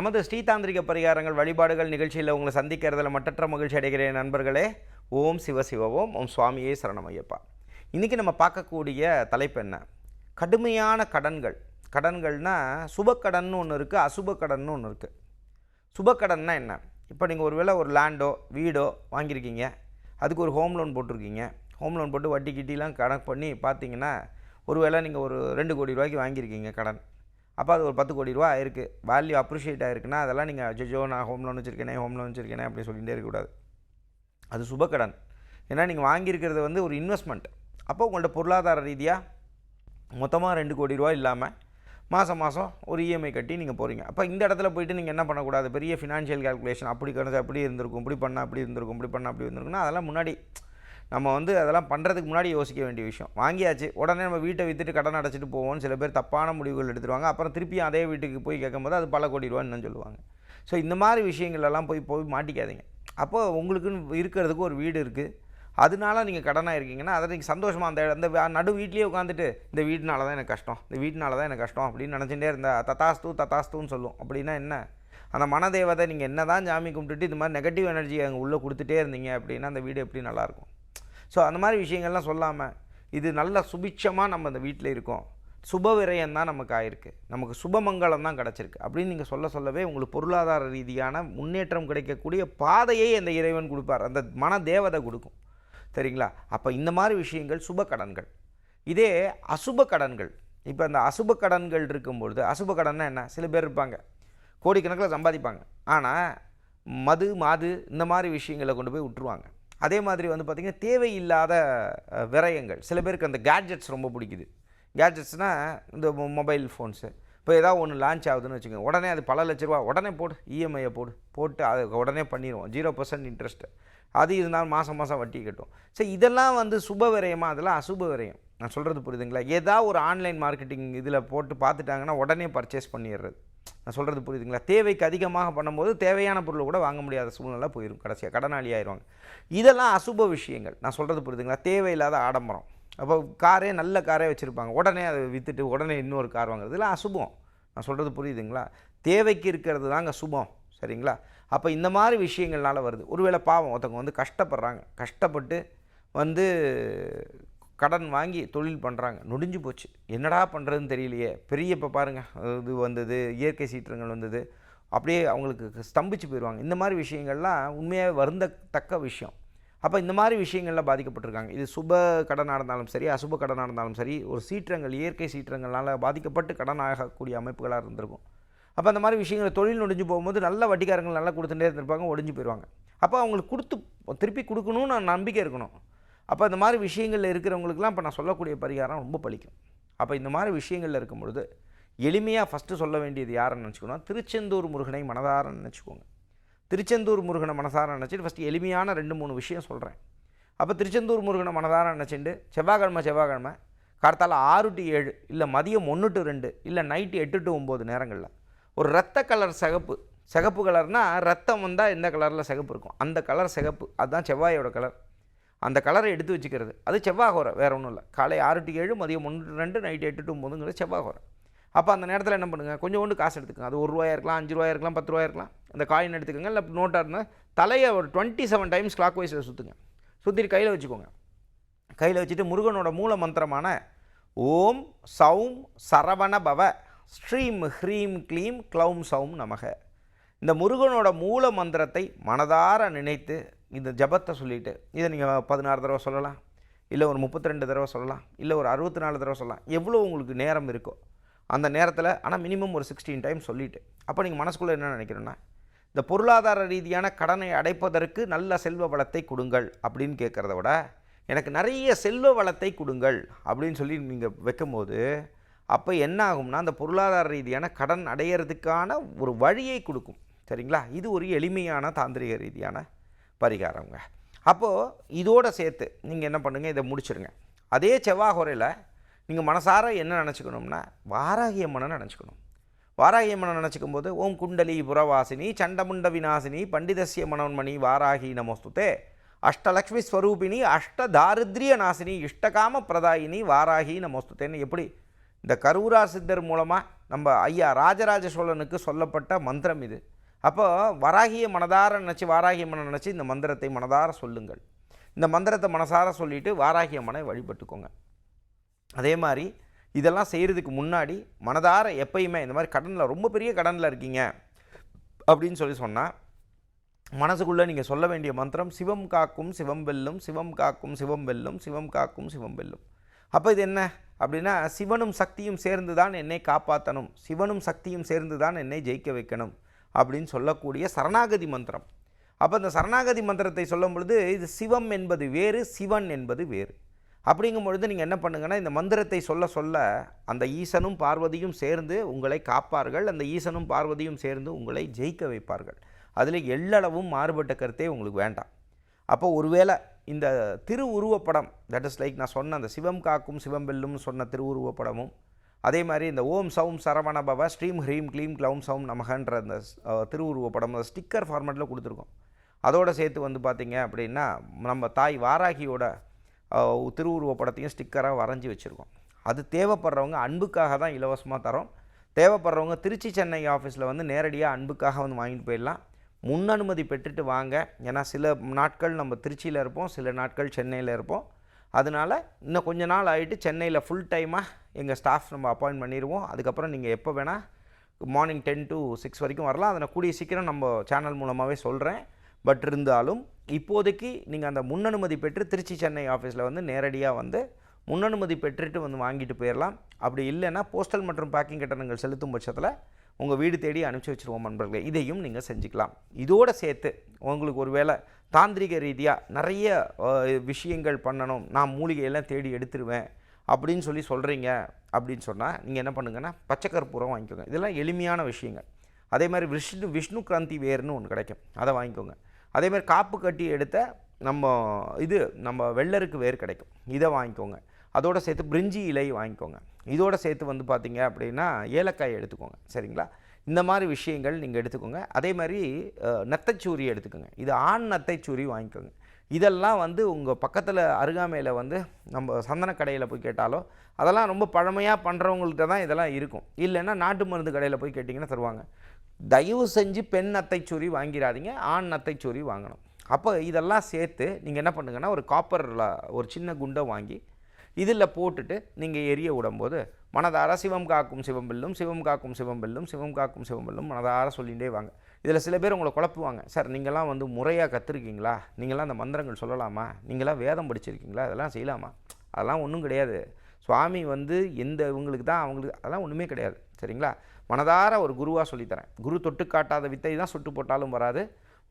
நமது ஸ்ரீதாந்திரிக பரிகாரங்கள் வழிபாடுகள் நிகழ்ச்சியில் உங்களை சந்திக்கிறதுல மட்டற்ற மகிழ்ச்சி அடைகிறேன் நண்பர்களே. ஓம் சிவ ஓம் ஓம் சுவாமியே சரணமையப்பா. இன்றைக்கி நம்ம பார்க்கக்கூடிய தலைப்பு என்ன? கடுமையான கடன்கள். கடன்கள்னால் சுபக்கடன்னு ஒன்று இருக்குது அசுபக்கடன் ஒன்று இருக்குது சுபக்கடன்னா என்ன? இப்போ நீங்கள் ஒரு வேளை ஒரு லேண்டோ வீடோ வாங்கியிருக்கீங்க. அதுக்கு ஒரு ஹோம் லோன் போட்டிருக்கீங்க. ஹோம் லோன் போட்டு வட்டி கிட்டிலாம் கணக்கு பண்ணி பார்த்தீங்கன்னா ஒரு வேளை நீங்கள் ஒரு ரெண்டு கோடி ரூபாய்க்கு வாங்கியிருக்கீங்க கடன். அப்போ அது ஒரு பத்து கோடி ரூபா ஆயிருக்கு வேல்யூ அப்ரிஷியேட் ஆயிருக்குன்னா அதெல்லாம் நீங்கள் ஜஜோ நான் ஹோம் லோன் வச்சுருக்கேனே ஹோம் லோன் வச்சுருக்கேனே அப்படி சொல்லிகிட்டே இருக்கக்கூடாது அது சுபக்கடன் ஏன்னா நீங்கள் வாங்கியிருக்கிறது வந்து ஒரு இன்வெஸ்ட்மெண்ட் அப்போ உங்கள்கிட்ட பொருளாதார ரீதியாக மொத்தமாக ரெண்டு கோடி ரூபா இல்லாமல் மாதம் மாதம் ஒரு இஎம்ஐ கட்டி நீங்கள் போகிறீங்க அப்போ இந்த இடத்துல போயிட்டு நீங்கள் என்ன பண்ணக்கூடாது? பெரிய ஃபினான்ஷியல் கால்குலேஷன் அப்படி கிடச்சி அப்படி இருந்திருக்கும் இப்படி பண்ணால் அப்படி இருந்திருக்கும் இப்படி பண்ணால் அப்படி இருந்திருக்குன்னா அதெல்லாம் முன்னாடி நம்ம வந்து அதெல்லாம் பண்ணுறதுக்கு முன்னாடி யோசிக்க வேண்டிய விஷயம். வாங்கியாச்சு உடனே நம்ம வீட்டை விற்றுட்டு கடன் அடைச்சிட்டு போவோம்னு சில பேர் தப்பான முடிவுகள் எடுத்துருவாங்க. அப்புறம் திருப்பியும் அதே வீட்டுக்கு போய் கேட்கும்போது அது பல கோடி ரூபான்னு சொல்லுவாங்க. ஸோ இந்த மாதிரி விஷயங்கள் எல்லாம் போய் போய் மாட்டிக்காதீங்க. அப்போ உங்களுக்குன்னு இருக்கிறதுக்கு ஒரு வீடு இருக்குது அதனால நீங்கள் கடனாக இருக்கீங்கன்னா அதை நீங்கள் சந்தோஷமாக அந்த அந்த நடு வீட்லேயே உட்காந்துட்டு இந்த வீட்டினால தான் எனக்கு கஷ்டம். இந்த வீட்டுனால தான் எனக்கு கஷ்டம் அப்படின்னு நினச்சிட்டே இருந்தால் தத்தாஸ்து தத்தாஸ்துன்னு சொல்லும். அப்படின்னா என்ன? அந்த மனதேவதை நீங்கள் என்ன தான் ஜாமி கும்பிட்டுட்டு இது மாதிரி நெகட்டிவ் எனர்ஜி அங்கே உள்ளே கொடுத்துட்டே இருந்தீங்க அப்படின்னா அந்த வீடு எப்படி நல்லாயிருக்கும் ஸோ அந்த மாதிரி விஷயங்கள்லாம் சொல்லாமல் இது நல்ல சுபிட்சமாக நம்ம இந்த வீட்டில் இருக்கோம். சுப விரயம் தான் நமக்கு ஆயிருக்கு. நமக்கு சுபமங்கலம் தான் கிடச்சிருக்கு. அப்படின்னு நீங்கள் சொல்ல சொல்லவே உங்களுக்கு பொருளாதார ரீதியான முன்னேற்றம் கிடைக்கக்கூடிய பாதையை அந்த இறைவன் கொடுப்பார். அந்த மன தேவதை கொடுக்கும். சரிங்களா? அப்போ இந்த மாதிரி விஷயங்கள் சுப கடன்கள். இதே அசுப கடன்கள். இப்போ அந்த அசுப கடன்கள் இருக்கும்பொழுது அசுப கடன்னா என்ன? சில பேர் இருப்பாங்க. கோடிக்கணக்கில் சம்பாதிப்பாங்க. ஆனால் மது மாது இந்த மாதிரி விஷயங்களை கொண்டு போய் விட்டுருவாங்க. அதே மாதிரி வந்து பார்த்திங்கன்னா தேவையில்லாத விரயங்கள். சில பேருக்கு அந்த கேட்ஜெட்ஸ் ரொம்ப பிடிக்குது. கேட்ஜெட்ஸ்னால் இந்த மொபைல் ஃபோன்ஸு இப்போ ஏதாவது ஒன்று லான்ச் ஆகுதுன்னு வச்சுக்கோங்க. உடனே அது பல லட்ச ரூபா உடனே போடு இஎம்ஐயை போடு. போட்டு அது உடனே பண்ணிடுவோம். ஜீரோ பர்சன்ட் இன்ட்ரெஸ்ட்டு அது இருந்தாலும் மாதம் மாதம் வட்டி கட்டும். சரி இதெல்லாம் வந்து சுப விரயமாக அதெல்லாம் அசுப விரயம். நான் சொல்கிறது புரியுதுங்களா? ஏதாவது ஒரு ஆன்லைன் மார்க்கெட்டிங் இதில் போட்டு பார்த்துட்டாங்கன்னா உடனே பர்ச்சேஸ் பண்ணிடுறது. நான் சொல்கிறது புரியுதுங்களா? தேவைக்கு அதிகமாக பண்ணும்போது தேவையான பொருளை கூட வாங்க முடியாத சூழ்நிலை போயிடும் கடைசியாக கடனாளி ஆயிடுவாங்க இதெல்லாம் அசுப விஷயங்கள். நான் சொல்கிறது புரியுதுங்களா? தேவையில்லாத ஆடம்பரம். அப்போ காரே நல்ல காரே வச்சுருப்பாங்க. உடனே அதை விற்றுட்டு உடனே இன்னொரு கார் வாங்குறது. இதெல்லாம் அசுபம். நான் சொல்கிறது புரியுதுங்களா? தேவைக்கு இருக்கிறது தாங்க சுபம். சரிங்களா? அப்போ இந்த மாதிரி விஷயங்கள்னால வருது. ஒருவேளை பாவம் ஒருத்தவங்க வந்து கஷ்டப்படுறாங்க. கஷ்டப்பட்டு வந்து கடன் வாங்கி தொழில் பண்ணுறாங்க நொடிஞ்சு போச்சு. என்னடா பண்ணுறதுன்னு தெரியலையே. பெரிய இப்போ பாருங்கள் இது வந்தது இயற்கை சீற்றங்கள் வந்தது. அப்படியே அவங்களுக்கு ஸ்தம்பிச்சு போயிடுவாங்க இந்த மாதிரி விஷயங்கள்லாம் உண்மையாக வருந்தத்தக்க விஷயம். அப்போ இந்த மாதிரி விஷயங்களில் பாதிக்கப்பட்டிருக்காங்க. இது சுப கடனாக இருந்தாலும் சரி அசுப கடனாக இருந்தாலும் சரி ஒரு சீற்றங்கள் இயற்கை சீற்றங்களால் பாதிக்கப்பட்டு கடன் ஆகக்கூடிய அமைப்புகளாக இருந்திருக்கும். அப்போ அந்த மாதிரி விஷயங்களை தொழில் நொடிஞ்சு போகும்போது நல்ல வட்டிக்காரங்கள் நல்லா கொடுத்துட்டே இருந்திருப்பாங்க ஒடிஞ்சு போயிடுவாங்க அப்போ அவங்களுக்கு கொடுத்து திருப்பி கொடுக்கணும்னு நான் நம்பிக்கை இருக்கணும். அப்போ இந்த மாதிரி விஷயங்களில் இருக்கிறவங்களுக்குலாம் இப்போ நான் சொல்லக்கூடிய பரிகாரம் ரொம்ப பலிக்கும். அப்போ இந்த மாதிரி விஷயங்களில் இருக்கும் பொழுது எளிமையாக ஃபஸ்ட்டு சொல்ல வேண்டியது யாருன்னு நினச்சிக்கணும் திருச்செந்தூர் முருகனை மனதார நினச்சிக்கோங்க. திருச்செந்தூர் முருகனை மனதார நினச்சிட்டு ஃபஸ்ட்டு எளிமையான ரெண்டு மூணு விஷயம் சொல்கிறேன் அப்போ திருச்செந்தூர் முருகனை மனதார நினச்சிட்டு செவ்வாய்க்கிழமை செவ்வாய்க்கிழமை கார்த்தால ஆறு டு ஏழு இல்லை மதியம் ஒன்று டு ரெண்டு இல்லை நைட்டு எட்டு டு ஒம்பது நேரங்களில் ஒரு ரத்த கலர் சிகப்பு சிகப்பு கலர்னால் ரத்தம் வந்தால் எந்த கலரில் சிகப்பு இருக்கும்? அந்த கலர் சிகப்பு அதுதான் செவ்வாயோட கலர். அந்த கலரை எடுத்து வச்சுக்கிறது. அது செவ்வாய் வேறு ஒன்றும் இல்லை. காலை ஆறு டு ஏழு மதியம் ஒன்று ரெண்டு நைட்டு எட்டு டு ஒம்பதுங்கிறது செவ்வாய் அப்போ அந்த நேரத்தில் என்ன பண்ணுங்கள் கொஞ்சம் கொண்டு காசு எடுத்துக்கங்க. அது ஒரு ரூபாயா இருக்கலாம் அஞ்சு ரூபாயா இருக்கலாம் பத்து ரூபாயா இருக்கலாம். அந்த காயின் எடுத்துக்கோங்க. இல்லை நோட்டாக இருந்தால் தலையை ஒரு டுவெண்ட்டி செவன் டைம்ஸ் கிளாக் வைஸில் சுற்றுங்க சுற்றிட்டு கையில் வச்சுக்கோங்க. கையில் வச்சுட்டு முருகனோட மூல மந்திரமான ஓம் சௌம் சரவண பவ ஸ்ரீம் ஹ்ரீம் க்ளீம் க்ளௌம் சௌம் நமக. இந்த முருகனோட மூல மந்திரத்தை மனதார நினைத்து இந்த ஜபத்தை சொல்லிட்டு இதை நீங்கள் பதினாறு தடவை சொல்லலாம் இல்லை ஒரு முப்பத்தி ரெண்டு தடவை சொல்லலாம் இல்லை ஒரு அறுபத்தி நாலு தடவை சொல்லலாம். எவ்வளோ உங்களுக்கு நேரம் இருக்கோ அந்த நேரத்தில் ஆனால் மினிமம் ஒரு சிக்ஸ்டீன் டைம் சொல்லிவிட்டு அப்போ நீங்கள் மனசுக்குள்ளே என்ன நினைக்கிறோன்னா இந்த பொருளாதார ரீதியான கடனை அடைப்பதற்கு நல்ல செல்வ வளத்தை கொடுங்கள் அப்படின்னு கேட்குறத விட எனக்கு நிறைய செல்வ வளத்தை கொடுங்கள் அப்படின்னு சொல்லி நீங்கள் வைக்கும்போது அப்போ என்ன ஆகும்னா அந்த பொருளாதார ரீதியான கடன் அடையிறதுக்கான ஒரு வழியை கொடுக்கும். சரிங்களா? இது ஒரு எளிமையான தாந்திரிக ரீதியான பரிகாரங்க அப்போது இதோடு சேர்த்து நீங்கள் என்ன பண்ணுங்கள் இதை முடிச்சுருங்க. அதே செவ்வாகுறையில் நீங்கள் மனசார என்ன நினச்சிக்கணும்னா வாராகியம்மனை நினச்சிக்கணும். வாராகியம்மனை நினச்சிக்கும் போது ஓம் குண்டலி புறவாசினி சண்டமுண்ட விநாசினி பண்டிதஸ்ய மனோன்மணி வாராகி நமஸ்துதே அஷ்டலக்ஷ்மி ஸ்வரூபிணி அஷ்ட தாரித்ரிய நாசினி இஷ்டகாம பிரதாயினி வாராகி நமஸ்துதேன்னு எப்படி? இந்த கரூரா சித்தர் மூலமாக நம்ம ஐயா ராஜராஜ சோழனுக்கு சொல்லப்பட்ட மந்திரம் இது. அப்போ வராகிய மனதார நினச்சி வாராகிய மனம் நினச்சி இந்த மந்திரத்தை மனதார சொல்லுங்கள். இந்த மந்திரத்தை மனசார சொல்லிவிட்டு வாராகிய மனை வழிபட்டுக்கோங்க. அதே மாதிரி இதெல்லாம் செய்கிறதுக்கு முன்னாடி மனதார எப்பயுமே இந்த மாதிரி கடனில் ரொம்ப பெரிய கடனில் இருக்கீங்க அப்படின்னு சொல்லி சொன்னால் மனசுக்குள்ளே நீங்கள் சொல்ல வேண்டிய மந்திரம் சிவம் காக்கும் சிவம் வெல்லும் சிவம் காக்கும் சிவம் வெல்லும் சிவம் காக்கும் சிவம் வெல்லும். அப்போ இது என்ன? அப்படின்னா சிவனும் சக்தியும் சேர்ந்து தான் என்னை காப்பாற்றணும் சிவனும் சக்தியும் சேர்ந்து தான் என்னை ஜெயிக்க வைக்கணும். அப்படின்னு சொல்லக்கூடிய சரணாகதி மந்திரம். அப்போ இந்த சரணாகதி மந்திரத்தை சொல்லும் பொழுது இது சிவம் என்பது வேறு சிவன் என்பது வேறு. அப்படிங்கும் பொழுது நீங்கள் என்ன பண்ணுங்கன்னா இந்த மந்திரத்தை சொல்ல சொல்ல அந்த ஈசனும் பார்வதியும் சேர்ந்து உங்களை காப்பார்கள். அந்த ஈசனும் பார்வதியும் சேர்ந்து உங்களை ஜெயிக்க வைப்பார்கள். அதில் எள்ளளவும் மாறுபட்ட கருத்தே உங்களுக்கு வேண்டாம். அப்போ ஒருவேளை இந்த திருவுருவப்படம் தட் இஸ் லைக் நான் சொன்ன அந்த சிவம் காக்கும் சிவம் வெல்லும்னு சொன்ன திருவுருவப்படமும் அதே மாதிரி இந்த ஓம் சௌம் சரவணபவ ஸ்ரீம் ஹ்ரீம் க்ளீம் க்ளௌம் சௌம் நமகன்ற அந்த அஹ், திருவுருவப்படம் அந்த ஸ்டிக்கர் ஃபார்மேட்டில் கொடுத்துருக்கோம். அதோடு சேர்த்து வந்து பார்த்திங்க அப்படின்னா நம்ம தாய் வாராகியோட திருவுருவப்படத்தையும் ஸ்டிக்கராக வரைஞ்சி வச்சுருக்கோம். அது தேவைப்படுறவங்க அன்புக்காக தான் இலவசமாக தரோம். தேவைப்படுறவங்க திருச்சி சென்னை ஆஃபீஸில் வந்து நேரடியாக அன்புக்காக வந்து வாங்கிட்டு போயிடலாம். முன் அனுமதி பெற்றுட்டு வாங்க. ஏன்னா சில நாட்கள் நம்ம திருச்சியில் இருப்போம் சில நாட்கள் சென்னையில் இருப்போம். அதனால் இன்னும் கொஞ்ச நாள் ஆகிட்டு சென்னையில் ஃபுல் டைமாக எங்கள் ஸ்டாஃப் நம்ம அப்பாயின்ட் பண்ணிடுவோம் அதுக்கப்புறம் நீங்கள் எப்போ வேணால் மார்னிங் டென் டு சிக்ஸ் வரைக்கும் வரலாம். அதை நான் கூடிய சீக்கிரம் நம்ம சேனல் மூலமாகவே சொல்கிறேன் பட் இருந்தாலும் இப்போதைக்கு நீங்கள் அந்த முன்னனுமதி பெற்று திருச்சி சென்னை ஆஃபீஸில் வந்து நேரடியாக வந்து முன்னனுமதி பெற்றுட்டு வந்து வாங்கிட்டு போயிடலாம் அப்படி இல்லைன்னா போஸ்டல் மற்றும் பேக்கிங் கட்டணங்கள் செலுத்தும் பட்சத்தில் உங்கள் வீடு தேடி அனுப்பிச்சி வச்சுருவோம் நண்பர்களே. இதையும் நீங்கள் செஞ்சுக்கலாம். இதோடு சேர்த்து உங்களுக்கு ஒருவேளை தாந்திரிக ரீதியாக நிறைய விஷயங்கள் பண்ணணும். நான் மூலிகையெல்லாம் தேடி எடுத்துருவேன். அப்படின்னு சொல்லி சொல்கிறீங்க அப்படின்னு சொன்னால் நீங்கள் என்ன பண்ணுங்கன்னா பச்சை கற்பூரம் வாங்கிக்கோங்க. இதெல்லாம் எளிமையான விஷயங்கள். அதே மாதிரி விஷ்ணு விஷ்ணு கிராந்தி வேர்னு ஒன்று கிடைக்கும். அதை வாங்கிக்கோங்க. அதே மாதிரி காப்பு கட்டி எடுத்த நம்ம இது நம்ம வெள்ளருக்கு வேர் கிடைக்கும். இதை வாங்கிக்கோங்க. அதோட சேர்த்து பிரிஞ்சி இலை வாங்கிக்கோங்க. இதோட சேர்த்து வந்து பார்த்தீங்க அப்படின்னா ஏலக்காய் எடுத்துக்கோங்க. சரிங்களா? இந்த மாதிரி விஷயங்கள் நீங்கள் எடுத்துக்கோங்க. அதே மாதிரி நத்தைச்சூரி எடுத்துக்கோங்க. இது ஆண் நத்தைச்சூரி வாங்கிக்கோங்க. இதெல்லாம் வந்து உங்கள் பக்கத்தில் அருகாமையில் வந்து நம்ம சந்தன கடையில் போய் கேட்டாலோ அதெல்லாம் ரொம்ப பழமையாக பண்ணுறவங்கள்ட்ட தான் இதெல்லாம் இருக்கும். இல்லைன்னா நாட்டு மருந்து கடையில் போய் கேட்டிங்கன்னா தருவாங்க. தயவு செஞ்சு பெண் நத்தைச்சூரி வாங்கிடாதீங்க ஆண் நத்தைச்சூரி வாங்கணும். அப்போ இதெல்லாம் சேர்த்து நீங்கள் என்ன பண்ணுங்கன்னா ஒரு காப்பரில் ஒரு சின்ன குண்டை வாங்கி இதில் போட்டுட்டு நீங்கள் எரிய விடும்போது மனதார சிவம் காக்கும் சிவம்பெல்லும் சிவம் காக்கும் சிவம்பெல்லும் சிவம் காக்கும் சிவம்பெல்லும் மனதார சொல்லிகிட்டே வாங்க. இதில் சில பேர் உங்களை குழப்புவாங்க. சார் நீங்களாம் வந்து முறையாக கற்றுருக்கீங்களா நீங்களாம் அந்த மந்திரங்கள் சொல்லலாமா? நீங்களாம் வேதம் படிச்சிருக்கீங்களா? அதெல்லாம் செய்யலாமா? அதெல்லாம் ஒன்றும் கிடையாது. சுவாமி வந்து எந்த இவங்களுக்கு தான் அவங்களுக்கு அதெல்லாம் ஒன்றுமே கிடையாது. சரிங்களா? மனதார ஒரு குருவாக சொல்லித்தரேன். குரு தொட்டு காட்டாத வித்தை தான் சுட்டு போட்டாலும் வராது.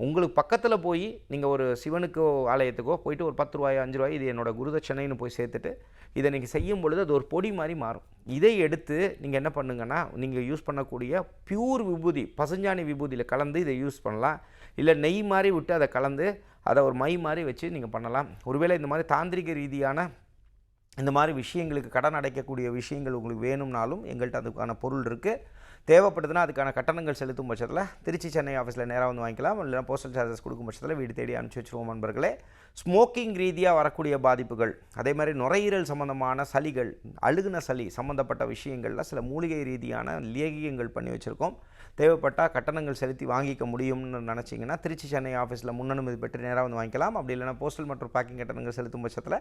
உங்களுக்கு பக்கத்தில் போய் நீங்கள் ஒரு சிவனுக்கோ ஆலயத்துக்கோ போயிட்டு ஒரு பத்து ரூபாய் அஞ்சு ரூபாய் இது என்னோட குருதட்சணைன்னு போய் சேர்த்துட்டு இதை நீங்கள் செய்யும் பொழுது அது ஒரு பொடி மாதிரி மாறும். இதை எடுத்து நீங்கள் என்ன பண்ணுங்கன்னா நீங்கள் யூஸ் பண்ணக்கூடிய பியூர் விபூதி பசுஞ்சாணி விபூதியில் கலந்து இதை யூஸ் பண்ணலாம். இல்லை நெய் மாதிரி விட்டு அதை கலந்து அதை ஒரு மை மாதிரி வச்சு நீங்கள் பண்ணலாம். ஒருவேளை இந்த மாதிரி தாந்திரிக ரீதியான இந்த மாதிரி விஷயங்களுக்கு கடன் அடைக்கக்கூடிய விஷயங்கள் உங்களுக்கு வேணும்னாலும் எங்கள்கிட்ட அதுக்கான பொருள் இருக்குது தேவைப்படுதுன்னா அதுக்கான கட்டணங்கள் செலுத்தும் பட்சத்தில் திருச்சி சென்னை ஆஃபீஸில் நேராக வந்து வாங்கிக்கலாம். இல்லைனா போஸ்டல் சார்ஜஸ் கொடுக்கும் பட்சத்தில் வீடு தேடி அனுப்பிச்சி வச்சுருவோம் நண்பர்களே. ஸ்மோக்கிங் ரீதியாக வரக்கூடிய பாதிப்புகள் அதே மாதிரி நுரையீரல் சம்மந்தமான சளிகள் அழுகுன சளி சம்மந்தப்பட்ட விஷயங்களில் சில மூலிகை ரீதியான லேகியங்கள் பண்ணி வச்சுருக்கோம். தேவைப்பட்டால் கட்டணங்கள் செலுத்தி வாங்கிக்க முடியும்னு நினச்சிங்கன்னா திருச்சி சென்னை ஆஃபீஸில் முன்னனுமதி பெற்று நேராக வந்து வாங்கிக்கலாம். அப்படி இல்லைனா போஸ்டல் மற்றும் பேக்கிங் கட்டணங்கள் செலுத்தும் பட்சத்தில்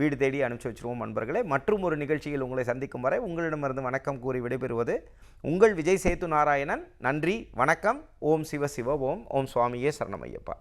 வீடு தேடி அனுப்பிச்சி வச்சுருவோம் நண்பர்களே. மற்றும் ஒரு நிகழ்ச்சியில் உங்களை சந்திக்கும் வரை உங்களிடமிருந்து வணக்கம் கூறி விடைபெறுவது உங்கள் விஜய் சேத்து நாராயணன். நன்றி வணக்கம். ஓம் சிவ சிவ ஓம் ஓம் சுவாமியே சரணமையப்பா